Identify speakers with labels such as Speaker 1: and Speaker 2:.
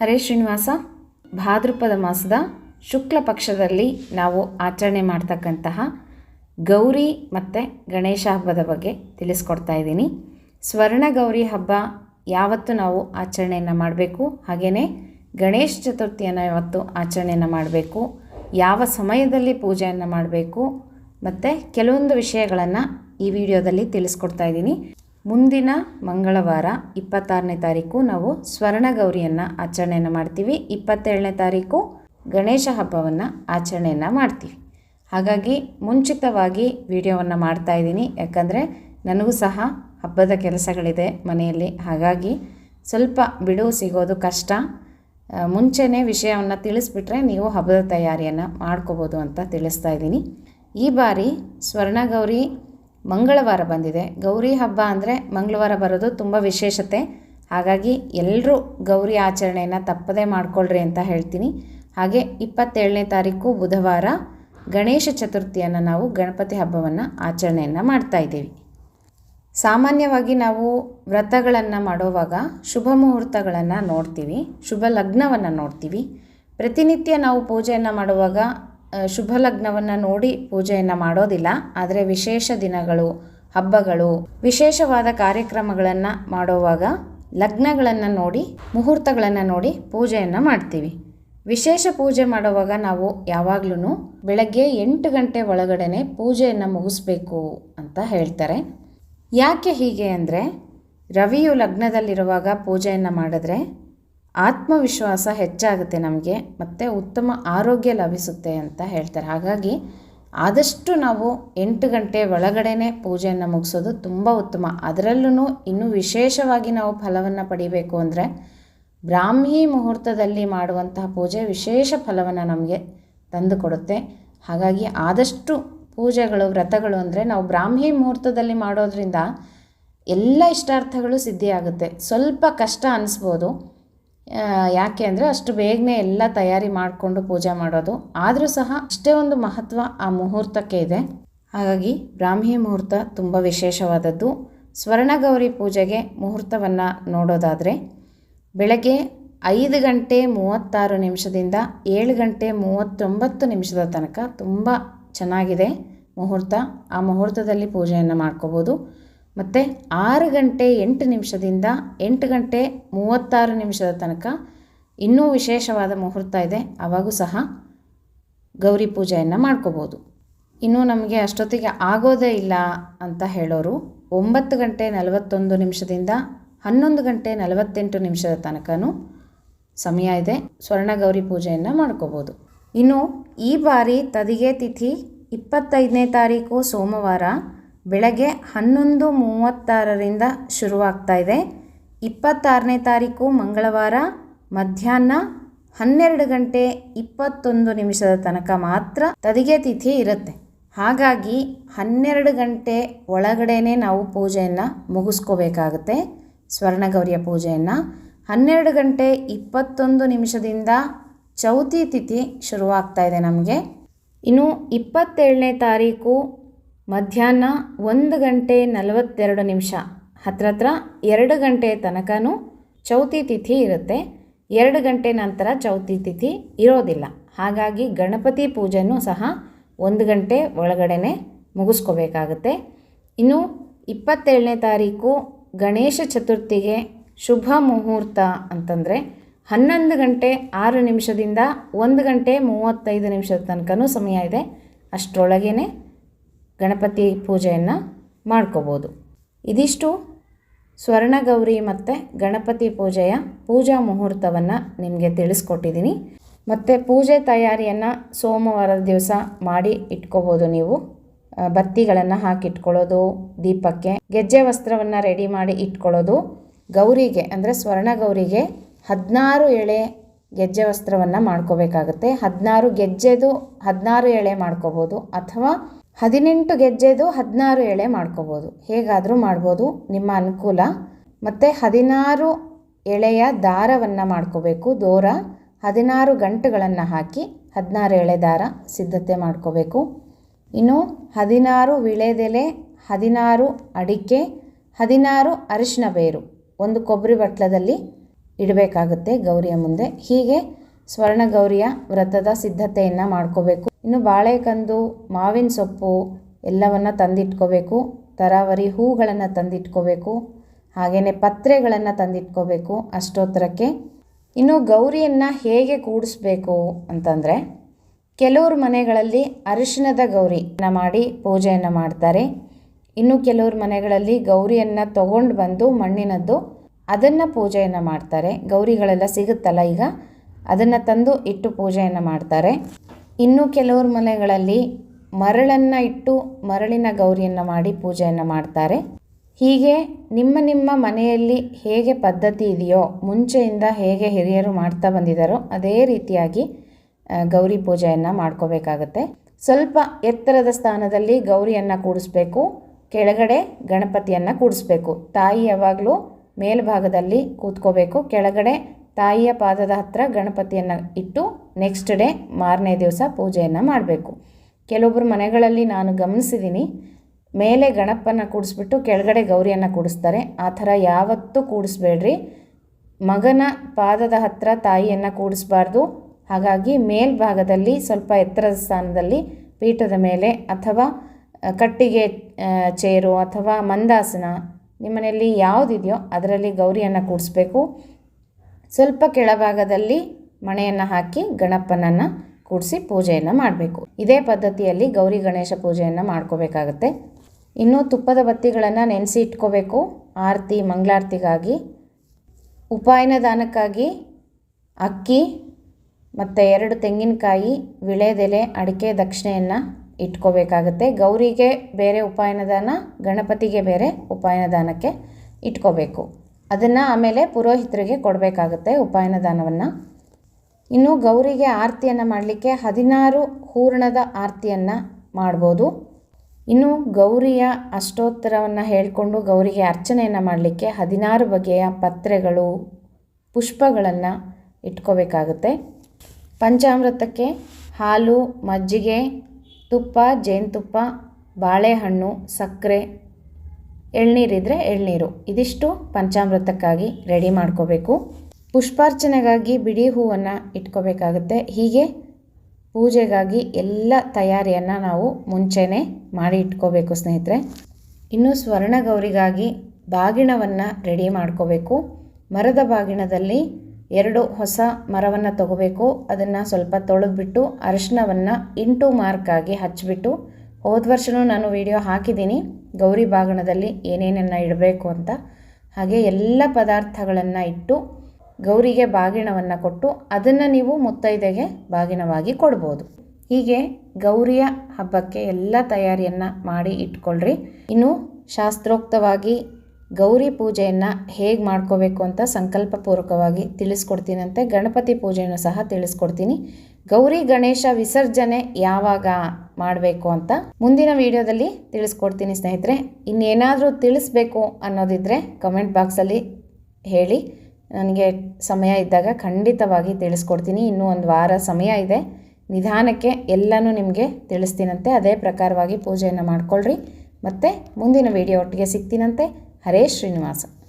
Speaker 1: ಹರೇ ಶ್ರೀನಿವಾಸ, ಭಾದ್ರಪದ ಮಾಸದ ಶುಕ್ಲ ಪಕ್ಷದಲ್ಲಿ ನಾವು ಆಚರಣೆ ಮಾಡ್ತಕ್ಕಂತಹ ಗೌರಿ ಮತ್ತು ಗಣೇಶ ಹಬ್ಬದ ಬಗ್ಗೆ ತಿಳಿಸ್ಕೊಡ್ತಾ ಇದ್ದೀನಿ. ಸ್ವರ್ಣ ಗೌರಿ ಹಬ್ಬ ಯಾವತ್ತು ನಾವು ಆಚರಣೆಯನ್ನು ಮಾಡಬೇಕು? ಹಾಗೆಯೇ ಗಣೇಶ ಚತುರ್ಥಿಯನ್ನು ಯಾವತ್ತು ಆಚರಣೆಯನ್ನು ಮಾಡಬೇಕು? ಯಾವ ಸಮಯದಲ್ಲಿ ಪೂಜೆಯನ್ನು ಮಾಡಬೇಕು? ಮತ್ತು ಕೆಲವೊಂದು ವಿಷಯಗಳನ್ನು ಈ ವಿಡಿಯೋದಲ್ಲಿ ತಿಳಿಸ್ಕೊಡ್ತಾ ಇದ್ದೀನಿ. ಮುಂದಿನ ಮಂಗಳವಾರ, ಇಪ್ಪತ್ತಾರನೇ ತಾರೀಕು ನಾವು ಸ್ವರ್ಣಗೌರಿಯನ್ನು ಆಚರಣೆಯನ್ನು ಮಾಡ್ತೀವಿ. ಇಪ್ಪತ್ತೇಳನೇ ತಾರೀಕು ಗಣೇಶ ಹಬ್ಬವನ್ನು ಆಚರಣೆಯನ್ನು ಮಾಡ್ತೀವಿ. ಹಾಗಾಗಿ ಮುಂಚಿತವಾಗಿ ವಿಡಿಯೋವನ್ನು ಮಾಡ್ತಾ ಇದ್ದೀನಿ. ಯಾಕಂದರೆ ನನಗೂ ಸಹ ಹಬ್ಬದ ಕೆಲಸಗಳಿದೆ ಮನೆಯಲ್ಲಿ. ಹಾಗಾಗಿ ಸ್ವಲ್ಪ ಬಿಡುವು ಸಿಗೋದು ಕಷ್ಟ. ಮುಂಚೆನೇ ವಿಷಯವನ್ನು ತಿಳಿಸ್ಬಿಟ್ರೆ ನೀವು ಹಬ್ಬದ ತಯಾರಿಯನ್ನು ಮಾಡ್ಕೋಬೋದು ಅಂತ ತಿಳಿಸ್ತಾ ಇದ್ದೀನಿ. ಈ ಬಾರಿ ಸ್ವರ್ಣಗೌರಿ ಮಂಗಳವಾರ ಬಂದಿದೆ. ಗೌರಿ ಹಬ್ಬ ಅಂದರೆ ಮಂಗಳವಾರ ಬರೋದು ತುಂಬ ವಿಶೇಷತೆ. ಹಾಗಾಗಿ ಎಲ್ಲರೂ ಗೌರಿ ಆಚರಣೆಯನ್ನು ತಪ್ಪದೇ ಮಾಡ್ಕೊಳ್ರಿ ಅಂತ ಹೇಳ್ತೀನಿ. ಹಾಗೆ ಇಪ್ಪತ್ತೇಳನೇ ತಾರೀಕು ಬುಧವಾರ ಗಣೇಶ ಚತುರ್ಥಿಯನ್ನು ನಾವು ಗಣಪತಿ ಹಬ್ಬವನ್ನು ಆಚರಣೆಯನ್ನು ಮಾಡ್ತಾ ಇದ್ದೀವಿ. ಸಾಮಾನ್ಯವಾಗಿ ನಾವು ವ್ರತಗಳನ್ನು ಮಾಡುವಾಗ ಶುಭ ಮುಹೂರ್ತಗಳನ್ನು ನೋಡ್ತೀವಿ. ಶುಭ ಲಗ್ನವನ್ನು ನೋಡ್ತೀವಿ. ಪ್ರತಿನಿತ್ಯ ನಾವು ಪೂಜೆಯನ್ನು ಮಾಡುವಾಗ ಶುಭ ಲಗ್ನವನ್ನು ನೋಡಿ ಪೂಜೆಯನ್ನು ಮಾಡೋದಿಲ್ಲ, ಆದರೆ ವಿಶೇಷ ದಿನಗಳು, ಹಬ್ಬಗಳು, ವಿಶೇಷವಾದ ಕಾರ್ಯಕ್ರಮಗಳನ್ನು ಮಾಡುವಾಗ ಲಗ್ನಗಳನ್ನು ನೋಡಿ, ಮುಹೂರ್ತಗಳನ್ನು ನೋಡಿ ಪೂಜೆಯನ್ನು ಮಾಡ್ತೀವಿ. ವಿಶೇಷ ಪೂಜೆ ಮಾಡುವಾಗ ನಾವು ಯಾವಾಗ್ಲೂ ಬೆಳಗ್ಗೆ ಎಂಟು ಗಂಟೆ ಒಳಗಡೆ ಪೂಜೆಯನ್ನು ಮುಗಿಸ್ಬೇಕು ಅಂತ ಹೇಳ್ತಾರೆ. ಯಾಕೆ ಹೀಗೆ ಅಂದರೆ, ರವಿಯು ಲಗ್ನದಲ್ಲಿರುವಾಗ ಪೂಜೆಯನ್ನು ಮಾಡಿದ್ರೆ ಆತ್ಮವಿಶ್ವಾಸ ಹೆಚ್ಚಾಗುತ್ತೆ ನಮಗೆ, ಮತ್ತು ಉತ್ತಮ ಆರೋಗ್ಯ ಲಭಿಸುತ್ತೆ ಅಂತ ಹೇಳ್ತಾರೆ. ಹಾಗಾಗಿ ಆದಷ್ಟು ನಾವು ಎಂಟು ಗಂಟೆ ಒಳಗಡೆನೆ ಪೂಜೆಯನ್ನು ಮುಗಿಸೋದು ತುಂಬ ಉತ್ತಮ. ಅದರಲ್ಲೂ ಇನ್ನೂ ವಿಶೇಷವಾಗಿ ನಾವು ಫಲವನ್ನು ಪಡಿಬೇಕು ಅಂದರೆ ಬ್ರಾಹ್ಮಿ ಮುಹೂರ್ತದಲ್ಲಿ ಮಾಡುವಂತಹ ಪೂಜೆ ವಿಶೇಷ ಫಲವನ್ನು ನಮಗೆ ತಂದು ಕೊಡುತ್ತೆ ಹಾಗಾಗಿ ಆದಷ್ಟು ಪೂಜೆಗಳು, ವ್ರತಗಳು ಅಂದರೆ ನಾವು ಬ್ರಾಹ್ಮಿ ಮುಹೂರ್ತದಲ್ಲಿ ಮಾಡೋದ್ರಿಂದ ಎಲ್ಲ ಇಷ್ಟಾರ್ಥಗಳು ಸಿದ್ಧಿಯಾಗುತ್ತೆ. ಸ್ವಲ್ಪ ಕಷ್ಟ ಅನಿಸ್ಬೋದು ಯಾಕೆ ಅಂದರೆ ಅಷ್ಟು ಬೇಗನೆ ಎಲ್ಲ ತಯಾರಿ ಮಾಡಿಕೊಂಡು ಪೂಜೆ ಮಾಡೋದು. ಆದರೂ ಸಹ ಅಷ್ಟೇ ಒಂದು ಮಹತ್ವ ಆ ಮುಹೂರ್ತಕ್ಕೆ ಇದೆ. ಹಾಗಾಗಿ ಬ್ರಾಹ್ಮಿ ಮುಹೂರ್ತ ತುಂಬ ವಿಶೇಷವಾದದ್ದು. ಸ್ವರ್ಣಗೌರಿ ಪೂಜೆಗೆ ಮುಹೂರ್ತವನ್ನು ನೋಡೋದಾದರೆ ಬೆಳಗ್ಗೆ ಐದು ಗಂಟೆ ಮೂವತ್ತಾರು ನಿಮಿಷದಿಂದ ಏಳು ಗಂಟೆ ಮೂವತ್ತೊಂಬತ್ತು ನಿಮಿಷದ ತನಕ ತುಂಬ ಚೆನ್ನಾಗಿದೆ ಮುಹೂರ್ತ. ಆ ಮುಹೂರ್ತದಲ್ಲಿ ಪೂಜೆಯನ್ನು ಮಾಡ್ಕೋಬೋದು. ಮತ್ತು ಆರು ಗಂಟೆ ಎಂಟು ನಿಮಿಷದಿಂದ ಎಂಟು ಗಂಟೆ ಮೂವತ್ತಾರು ನಿಮಿಷದ ತನಕ ಇನ್ನೂ ವಿಶೇಷವಾದ ಮುಹೂರ್ತ ಇದೆ. ಆವಾಗೂ ಸಹ ಗೌರಿ ಪೂಜೆಯನ್ನು ಮಾಡ್ಕೋಬೋದು. ಇನ್ನೂ ನಮಗೆ ಅಷ್ಟೊತ್ತಿಗೆ ಆಗೋದೇ ಇಲ್ಲ ಅಂತ ಹೇಳೋರು ಒಂಬತ್ತು ಗಂಟೆ ನಲವತ್ತೊಂದು ನಿಮಿಷದಿಂದ ಹನ್ನೊಂದು ಗಂಟೆ ನಲವತ್ತೆಂಟು ನಿಮಿಷದ ತನಕನೂ ಸಮಯ ಇದೆ. ಸ್ವರ್ಣ ಗೌರಿ ಪೂಜೆಯನ್ನು ಮಾಡ್ಕೋಬೋದು. ಇನ್ನು ಈ ಬಾರಿ ತದಿಗೆ ತಿಥಿ ಇಪ್ಪತ್ತೈದನೇ ತಾರೀಕು ಸೋಮವಾರ ಬೆಳಗ್ಗೆ ಹನ್ನೊಂದು ಮೂವತ್ತಾರರಿಂದ ಶುರುವಾಗ್ತಾ ಇದೆ. ಇಪ್ಪತ್ತಾರನೇ ತಾರೀಕು ಮಂಗಳವಾರ ಮಧ್ಯಾಹ್ನ ಹನ್ನೆರಡು ಗಂಟೆ ಇಪ್ಪತ್ತೊಂದು ನಿಮಿಷದ ತನಕ ಮಾತ್ರ ತದಿಗೆ ತಿಥಿ ಇರುತ್ತೆ. ಹಾಗಾಗಿ ಹನ್ನೆರಡು ಗಂಟೆ ಒಳಗಡೆನೆ ನಾವು ಪೂಜೆಯನ್ನು ಮುಗಿಸ್ಕೋಬೇಕಾಗುತ್ತೆ. ಸ್ವರ್ಣಗೌರಿಯ ಪೂಜೆಯನ್ನು. ಹನ್ನೆರಡು ಗಂಟೆ ಇಪ್ಪತ್ತೊಂದು ನಿಮಿಷದಿಂದ ಚೌತಿ ತಿಥಿ ಶುರುವಾಗ್ತಾ ಇದೆ ನಮಗೆ. ಇನ್ನು ಇಪ್ಪತ್ತೇಳನೇ ತಾರೀಕು ಮಧ್ಯಾಹ್ನ ಒಂದು ಗಂಟೆ ನಲವತ್ತೆರಡು ನಿಮಿಷ. ಹತ್ರ ಹತ್ರ ಎರಡು ಗಂಟೆ ತನಕನೂ ಚೌತಿ ತಿಥಿ ಇರುತ್ತೆ. ಎರಡು ಗಂಟೆ ನಂತರ ಚೌತಿ ತಿಥಿ ಇರೋದಿಲ್ಲ. ಹಾಗಾಗಿ ಗಣಪತಿ ಪೂಜೆನೂ ಸಹ ಒಂದು ಗಂಟೆ ಒಳಗಡೆನೆ ಮುಗಿಸ್ಕೋಬೇಕಾಗುತ್ತೆ. ಇನ್ನು ಇಪ್ಪತ್ತೇಳನೇ ತಾರೀಕು ಗಣೇಶ ಚತುರ್ಥಿಗೆ ಶುಭ ಮುಹೂರ್ತ ಅಂತಂದರೆ ಹನ್ನೊಂದು ಗಂಟೆ ಆರು ನಿಮಿಷದಿಂದ ಒಂದು ಗಂಟೆ ಮೂವತ್ತೈದು ನಿಮಿಷದ ತನಕನೂ ಸಮಯ ಇದೆ. ಅಷ್ಟರೊಳಗೇ ಗಣಪತಿ ಪೂಜೆಯನ್ನು ಮಾಡ್ಕೋಬೋದು. ಇದಿಷ್ಟು ಸ್ವರ್ಣಗೌರಿ ಮತ್ತು ಗಣಪತಿ ಪೂಜೆಯ ಪೂಜಾ ಮುಹೂರ್ತವನ್ನು ನಿಮಗೆ ತಿಳಿಸ್ಕೊಟ್ಟಿದ್ದೀನಿ ಮತ್ತು ಪೂಜೆ ತಯಾರಿಯನ್ನು ಸೋಮವಾರದ ದಿವಸ ಮಾಡಿ ಇಟ್ಕೋಬೋದು ನೀವು. ಬತ್ತಿಗಳನ್ನು ಹಾಕಿಟ್ಕೊಳ್ಳೋದು, ದೀಪಕ್ಕೆ ಗೆಜ್ಜೆ ವಸ್ತ್ರವನ್ನು ರೆಡಿ ಮಾಡಿ ಇಟ್ಕೊಳ್ಳೋದು. ಗೌರಿಗೆ ಅಂದರೆ ಸ್ವರ್ಣಗೌರಿಗೆ ಹದಿನಾರು ಎಳೆ ಗೆಜ್ಜೆ ವಸ್ತ್ರವನ್ನು ಮಾಡ್ಕೋಬೇಕಾಗುತ್ತೆ. ಹದಿನಾರು ಗೆಜ್ಜೆದು ಹದಿನಾರು ಎಳೆ ಮಾಡ್ಕೋಬೋದು. ಅಥವಾ ಹದಿನೆಂಟು ಗೆಜ್ಜೆದು ಹದಿನಾರು ಎಳೆ ಮಾಡ್ಕೋಬೋದು. ಹೇಗಾದರೂ ಮಾಡ್ಬೋದು. ನಿಮ್ಮ ಅನುಕೂಲ. ಮತ್ತು ಹದಿನಾರು ಎಳೆಯ ದಾರವನ್ನು ಮಾಡ್ಕೋಬೇಕು. ದೋರ ಹದಿನಾರು ಗಂಟುಗಳನ್ನು ಹಾಕಿ ಹದಿನಾರು ಎಳೆ ದಾರ ಸಿದ್ಧತೆ ಮಾಡ್ಕೋಬೇಕು. ಇನ್ನು ಹದಿನಾರು ವಿಳೆದೆಲೆ, ಹದಿನಾರು ಅಡಿಕೆ, ಹದಿನಾರು ಅರಿಶಿನ ಬೇರು ಒಂದು ಕೊಬ್ಬರಿ ಬಟ್ಲದಲ್ಲಿ ಇಡಬೇಕಾಗುತ್ತೆ ಗೌರಿಯ ಮುಂದೆ. ಹೀಗೆ ಸ್ವರ್ಣ ಗೌರಿಯ ವ್ರತದ ಸಿದ್ಧತೆಯನ್ನು ಮಾಡ್ಕೋಬೇಕು. ಇನ್ನು ಬಾಳೆಕಂದು, ಮಾವಿನ ಸೊಪ್ಪು ಎಲ್ಲವನ್ನು ತಂದಿಟ್ಕೋಬೇಕು. ತರಾವರಿ ಹೂಗಳನ್ನು ತಂದಿಟ್ಕೋಬೇಕು. ಹಾಗೆಯೇ ಪತ್ರೆಗಳನ್ನು ತಂದಿಟ್ಕೋಬೇಕು ಅಷ್ಟೋತ್ತರಕ್ಕೆ. ಇನ್ನು ಗೌರಿಯನ್ನು ಹೇಗೆ ಕೂಡಿಸ್ಬೇಕು ಅಂತಂದರೆ, ಕೆಲವ್ರ ಮನೆಗಳಲ್ಲಿ ಅರಿಶಿಣದ ಗೌರಿನ ಮಾಡಿ ಪೂಜೆಯನ್ನು ಮಾಡ್ತಾರೆ. ಇನ್ನು ಕೆಲವ್ರ ಮನೆಗಳಲ್ಲಿ ಗೌರಿಯನ್ನು ತಗೊಂಡು ಬಂದು ಮಣ್ಣಿನದ್ದು ಅದನ್ನು ಪೂಜೆಯನ್ನು ಮಾಡ್ತಾರೆ. ಗೌರಿಗಳೆಲ್ಲ ಸಿಗುತ್ತಲ್ಲ ಈಗ? ಅದನ್ನು ತಂದು ಇಟ್ಟು ಪೂಜೆಯನ್ನು ಮಾಡ್ತಾರೆ. ಇನ್ನು ಕೆಲವ್ರ ಮನೆಗಳಲ್ಲಿ ಮರಳನ್ನು ಇಟ್ಟು ಮರಳಿನ ಗೌರಿಯನ್ನು ಮಾಡಿ ಪೂಜೆಯನ್ನು ಮಾಡ್ತಾರೆ. ಹೀಗೆ ನಿಮ್ಮ ನಿಮ್ಮ ಮನೆಯಲ್ಲಿ ಹೇಗೆ ಪದ್ಧತಿ ಇದೆಯೋ, ಮುಂಚೆಯಿಂದ ಹೇಗೆ ಹಿರಿಯರು ಮಾಡ್ತಾ ಬಂದಿದ್ದಾರೋ ಅದೇ ರೀತಿಯಾಗಿ ಗೌರಿ ಪೂಜೆಯನ್ನು ಮಾಡ್ಕೋಬೇಕಾಗತ್ತೆ. ಸ್ವಲ್ಪ ಎತ್ತರದ ಸ್ಥಾನದಲ್ಲಿ ಗೌರಿಯನ್ನು ಕೂಡಿಸ್ಬೇಕು, ಕೆಳಗಡೆ ಗಣಪತಿಯನ್ನು ಕೂಡಿಸ್ಬೇಕು. ತಾಯಿ ಯಾವಾಗಲೂ ಮೇಲ್ಭಾಗದಲ್ಲಿ ಕೂತ್ಕೋಬೇಕು, ಕೆಳಗಡೆ ತಾಯಿಯ ಪಾದದ ಹತ್ತಿರ ಗಣಪತಿಯನ್ನು ಇಟ್ಟು ನೆಕ್ಸ್ಟ್ ಡೇ ಮಾರನೇ ದಿವಸ ಪೂಜೆಯನ್ನು ಮಾಡಬೇಕು. ಕೆಲವೊಬ್ಬರು ಮನೆಗಳಲ್ಲಿ ನಾನು ಗಮನಿಸಿದ್ದೀನಿ ಮೇಲೆ ಗಣಪನ ಕೂಡಿಸ್ಬಿಟ್ಟು ಕೆಳಗಡೆ ಗೌರಿಯನ್ನು ಕೂಡಿಸ್ತಾರೆ. ಆ ಥರ ಯಾವತ್ತೂ ಕೂಡಿಸ್ಬೇಡ್ರಿ. ಮಗನ ಪಾದದ ಹತ್ತಿರ ತಾಯಿಯನ್ನು ಕೂಡಿಸ್ಬಾರ್ದು. ಹಾಗಾಗಿ ಮೇಲ್ಭಾಗದಲ್ಲಿ ಸ್ವಲ್ಪ ಎತ್ತರದ ಸ್ಥಾನದಲ್ಲಿ ಪೀಠದ ಮೇಲೆ ಅಥವಾ ಕಟ್ಟಿಗೆ ಚೇರು ಅಥವಾ ಮಂದಾಸನ ನಿಮ್ಮನೆಯಲ್ಲಿ ಯಾವುದಿದೆಯೋ ಅದರಲ್ಲಿ ಗೌರಿಯನ್ನು ಕೂಡಿಸ್ಬೇಕು. ಸ್ವಲ್ಪ ಕೆಳಭಾಗದಲ್ಲಿ ಮಣೆಯನ್ನು ಹಾಕಿ ಗಣಪನನ್ನು ಕೂಡಿಸಿ ಪೂಜೆಯನ್ನು ಮಾಡಬೇಕು. ಇದೇ ಪದ್ಧತಿಯಲ್ಲಿ ಗೌರಿ ಗಣೇಶ ಪೂಜೆಯನ್ನು ಮಾಡ್ಕೋಬೇಕಾಗತ್ತೆ. ಇನ್ನು ತುಪ್ಪದ ಬತ್ತಿಗಳನ್ನು ನೆನೆಸಿ ಇಟ್ಕೋಬೇಕು. ಆರತಿ, ಮಂಗಳಾರತಿಗಾಗಿ, ಉಪಾಯನ ದಾನಕ್ಕಾಗಿ ಅಕ್ಕಿ ಮತ್ತು ಎರಡು ತೆಂಗಿನಕಾಯಿ, ವಿಳೆದೆಲೆ, ಅಡಿಕೆ, ದಕ್ಷಿಣೆಯನ್ನು ಇಟ್ಕೋಬೇಕಾಗತ್ತೆ. ಗೌರಿಗೆ ಬೇರೆ ಉಪಾಯನ ದಾನ, ಗಣಪತಿಗೆ ಬೇರೆ ಉಪಾಯನ ದಾನಕ್ಕೆ ಇಟ್ಕೋಬೇಕು. ಅದನ್ನು ಆಮೇಲೆ ಪುರೋಹಿತರಿಗೆ ಕೊಡಬೇಕಾಗುತ್ತೆ ಉಪಾಯನ ದಾನವನ್ನು. ಇನ್ನು ಗೌರಿಗೆ ಆರತಿಯನ್ನು ಮಾಡಲಿಕ್ಕೆ ಹದಿನಾರು ಹೂರಣದ ಆರತಿಯನ್ನು ಮಾಡ್ಬೋದು. ಇನ್ನು ಗೌರಿಯ ಅಷ್ಟೋತ್ತರವನ್ನು ಹೇಳಿಕೊಂಡು ಗೌರಿಗೆ ಅರ್ಚನೆಯನ್ನು ಮಾಡಲಿಕ್ಕೆ ಹದಿನಾರು ಬಗೆಯ ಪತ್ರೆಗಳು, ಪುಷ್ಪಗಳನ್ನು ಇಟ್ಕೋಬೇಕಾಗುತ್ತೆ. ಪಂಚಾಮೃತಕ್ಕೆ ಹಾಲು, ಮಜ್ಜಿಗೆ, ತುಪ್ಪ, ಜೇನುತುಪ್ಪ, ಬಾಳೆಹಣ್ಣು, ಸಕ್ಕರೆ ಎಳ್ನೀರಿದ್ರೆ ಎಳ್ನೀರು. ಇದಿಷ್ಟು ಪಂಚಾಮೃತಕ್ಕಾಗಿ ರೆಡಿ ಮಾಡ್ಕೋಬೇಕು. ಪುಷ್ಪಾರ್ಚನೆಗಾಗಿ ಬಿಡಿ ಹೂವನ್ನು ಇಟ್ಕೋಬೇಕಾಗುತ್ತೆ. ಹೀಗೆ ಪೂಜೆಗಾಗಿ ಎಲ್ಲ ತಯಾರಿಯನ್ನು ನಾವು ಮುಂಚೆನೇ ಮಾಡಿ ಇಟ್ಕೋಬೇಕು ಸ್ನೇಹಿತರೆ. ಇನ್ನು ಸ್ವರ್ಣಗೌರಿಗಾಗಿ ಬಾಗಿಣವನ್ನು ರೆಡಿ ಮಾಡ್ಕೋಬೇಕು. ಮರದ ಬಾಗಿಣದಲ್ಲಿ ಎರಡು ಹೊಸ ಮರವನ್ನು ತಗೋಬೇಕು. ಅದನ್ನು ಸ್ವಲ್ಪ ತೊಳೆದ್ಬಿಟ್ಟು ಅರಿಶಿನವನ್ನು ಇಂಟು ಮಾರ್ಕಾಗಿ ಹಚ್ಚಿಬಿಟ್ಟು ಹೋದ ವರ್ಷವೂ ನಾನು ವಿಡಿಯೋ ಹಾಕಿದ್ದೀನಿ. ಗೌರಿ ಬಾಗಣದಲ್ಲಿ ಏನೇನನ್ನು ಇಡಬೇಕು ಅಂತ ಹಾಗೆ ಎಲ್ಲ ಪದಾರ್ಥಗಳನ್ನು ಇಟ್ಟು ಗೌರಿಗೆ ಬಾಗಿಣವನ್ನು ಕೊಟ್ಟು ಅದನ್ನು ನೀವು ಮುತ್ತೈದೆಗೆ ಬಾಗಿಣವಾಗಿ ಕೊಡ್ಬೋದು. ಹೀಗೆ ಗೌರಿಯ ಹಬ್ಬಕ್ಕೆ ಎಲ್ಲ ತಯಾರಿಯನ್ನು ಮಾಡಿ ಇಟ್ಕೊಳ್ರಿ. ಇನ್ನು ಶಾಸ್ತ್ರೋಕ್ತವಾಗಿ ಗೌರಿ ಪೂಜೆಯನ್ನು ಹೇಗೆ ಮಾಡ್ಕೋಬೇಕು ಅಂತ ಸಂಕಲ್ಪಪೂರ್ವಕವಾಗಿ ತಿಳಿಸ್ಕೊಡ್ತೀನಂತೆ, ಗಣಪತಿ ಪೂಜೆಯನ್ನು ಸಹ ತಿಳಿಸ್ಕೊಡ್ತೀನಿ. ಗೌರಿ ಗಣೇಶ ವಿಸರ್ಜನೆ ಯಾವಾಗ ಮಾಡಬೇಕು ಅಂತ ಮುಂದಿನ ವಿಡಿಯೋದಲ್ಲಿ ತಿಳಿಸ್ಕೊಡ್ತೀನಿ ಸ್ನೇಹಿತರೆ. ಇನ್ನೇನಾದರೂ ತಿಳಿಸ್ಬೇಕು ಅನ್ನೋದಿದ್ದರೆ ಕಮೆಂಟ್ ಬಾಕ್ಸಲ್ಲಿ ಹೇಳಿ. ನನಗೆ ಸಮಯ ಇದ್ದಾಗ ಖಂಡಿತವಾಗಿ ತಿಳಿಸ್ಕೊಡ್ತೀನಿ. ಇನ್ನೂ ಒಂದು ವಾರ ಸಮಯ ಇದೆ. ನಿಧಾನಕ್ಕೆ ಎಲ್ಲನೂ ನಿಮಗೆ ತಿಳಿಸ್ತೀನಂತೆ. ಅದೇ ಪ್ರಕಾರವಾಗಿ ಪೂಜೆಯನ್ನು ಮಾಡ್ಕೊಳ್ರಿ. ಮತ್ತು ಮುಂದಿನ ವಿಡಿಯೋ ಒಟ್ಟಿಗೆ ಸಿಗ್ತೀನಂತೆ. ಹರೇ ಶ್ರೀನಿವಾಸ.